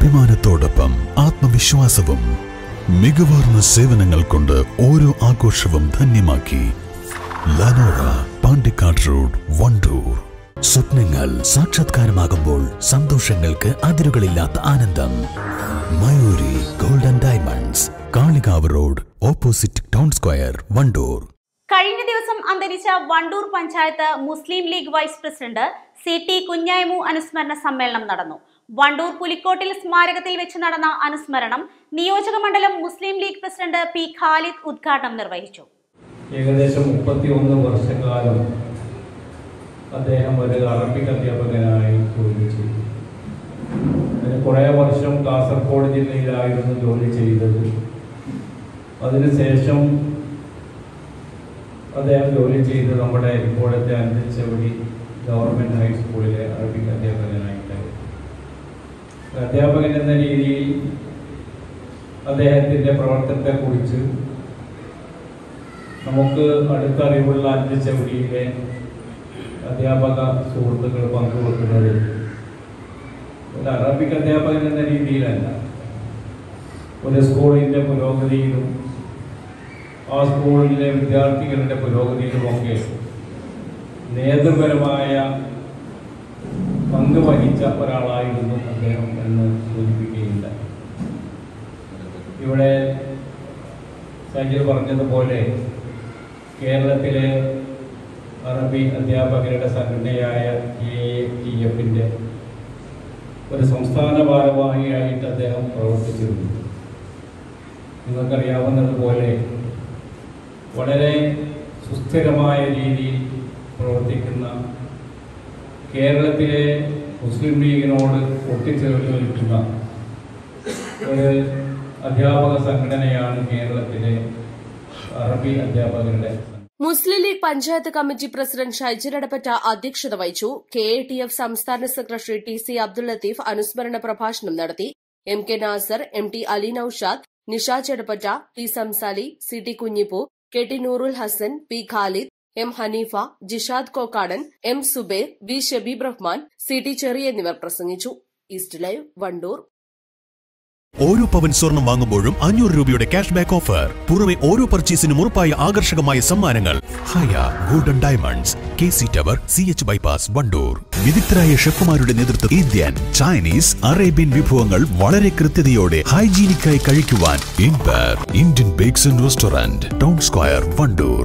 അഭിമാനത്തോടൊപ്പം ആത്മവിശ്വാസവും മികവാർന്ന സേവനങ്ങൾ കൊണ്ട് ഓരോ ആഘോഷവും ധന്യമാക്കി ലനോറ പാണ്ടിക്കാട് റോഡ് വണ്ടൂർ. സ്വപ്നങ്ങൾ സാക്ഷാത്കാരമാകുമ്പോൾ സന്തോഷങ്ങൾക്ക് അതിരുകളില്ലാത്ത ആനന്ദം. Mayuri golden diamonds Kalikavu road opposite town square Wandoor. കഴിഞ്ഞ ദിവസം അന്തരിച്ച Wandoor panchayat Muslim League vice president C T Kunhaimu അനുസ്മരണ സമ്മേളനം നടന്നു. വണ്ടൂർ പുലിക്കോട്ടിൽ സ്മാരകത്തിൽ വെച്ച് നടന്ന അനുസ്മരണം നിയോജക മണ്ഡലം മുസ്ലിം ലീഗ് പ്രസിഡന്റ് പി ഖാലിദ് ഉദ്ഘാടനം നിർവഹിച്ചു. ഏകദേശം മുപ്പത്തിയൊന്ന് വർഷക്കാലം അദ്ദേഹം ഒരു അറബിക് അധ്യാപകനായി ജോലി ചെയ്തു. കുറേ വർഷം കാസർഗോഡ് ജില്ലയിലായിരുന്നു ജോലി ചെയ്തത്. അതിനുശേഷം അദ്ദേഹം ജോലി ചെയ്ത് നമ്മുടെ ഇപ്പോഴത്തെ അന്തരിച്ചവടി ഗവൺമെന്റ് ഹൈസ്കൂളിലെ അറബിക് അധ്യാപകനായിട്ടായിരുന്നു അധ്യാപകൻ എന്ന രീതിയിൽ അദ്ദേഹത്തിന്റെ പ്രവർത്തനത്തെക്കുറിച്ച് നമുക്ക് അടുത്ത അറിവുള്ള അഞ്ച് ചവിടിയിലെ അധ്യാപക സുഹൃത്തുക്കൾ പങ്കുവെക്കുന്നത് ഒരു അറബിക് അധ്യാപകൻ എന്ന രീതിയിലല്ല. ഒരു സ്കൂളിന്റെ പുരോഗതിയിലും ആ സ്കൂളിലെ വിദ്യാർത്ഥികളുടെ പുരോഗതിയിലുമൊക്കെ നേതൃപരമായ പങ്ക് വഹിച്ച ഒരാളായിരുന്നു അദ്ദേഹം എന്ന് സൂചിപ്പിക്കുകയില്ല. ഇവിടെ സജി പറഞ്ഞതുപോലെ കേരളത്തിലെ അറബി അധ്യാപകരുടെ സംഘടനയായ എ ടി എഫിന്റെ ഒരു സംസ്ഥാന ഭാരവാഹിയായിട്ട് അദ്ദേഹം പ്രവർത്തിച്ചിരുന്നു. നിങ്ങൾക്കറിയാവുന്നതുപോലെ വളരെ സുസ്ഥിരമായ രീതിയിൽ പ്രവർത്തിക്കുന്ന കേരളത്തിലെ മുസ്ലിം ലീഗിനോട് ഒട്ടിച്ചേർന്ന് നിൽക്കുന്ന ഒരു അധ്യാപക സംഘടനയാണ് കേരളത്തിലെ അറബി അധ്യാപകരുടെ മുസ്ലിം ലീഗ് പഞ്ചായത്ത് കമ്മിറ്റി പ്രസിഡന്റ് ഷൈജർ എടപ്പറ്റ അധ്യക്ഷത വഹിച്ചു. കെ എ ടി എഫ് സംസ്ഥാന secretary T C Abdul Latheef അനുസ്മരണ പ്രഭാഷണം നടത്തി. M K Nasar M T Ali Noushad Nishaj Edappatta T Samsali C T Kunhippu K T Noorul Hasan P Khalid M Hanifa Jishad Kokkadan M Zubair V Shabeeb Rahman C T Cheri എന്നിവർ പ്രസംഗിച്ചു. East live Wandoor. ഓരോ പവൻ സ്വർണം വാങ്ങുമ്പോഴും അഞ്ഞൂറ് രൂപയുടെ cash back offer പുറമെ ഓരോ പർച്ചേസിനും ഉറപ്പായ ആകർഷകമായ സമ്മാനങ്ങൾ. Haya golden diamonds K C tower C H bypass Wandoor. വിദഗ്ധരായ ഷെഫുമാരുടെ നേതൃത്വം ഇന്ത്യൻ ചൈനീസ് അറേബ്യൻ വിഭവങ്ങൾ വളരെ കൃത്യതയോടെ ഹൈജീനിക്കായി കഴിക്കുവാൻ. ഇൻപർ Indian bakes and restaurant town square Wandoor.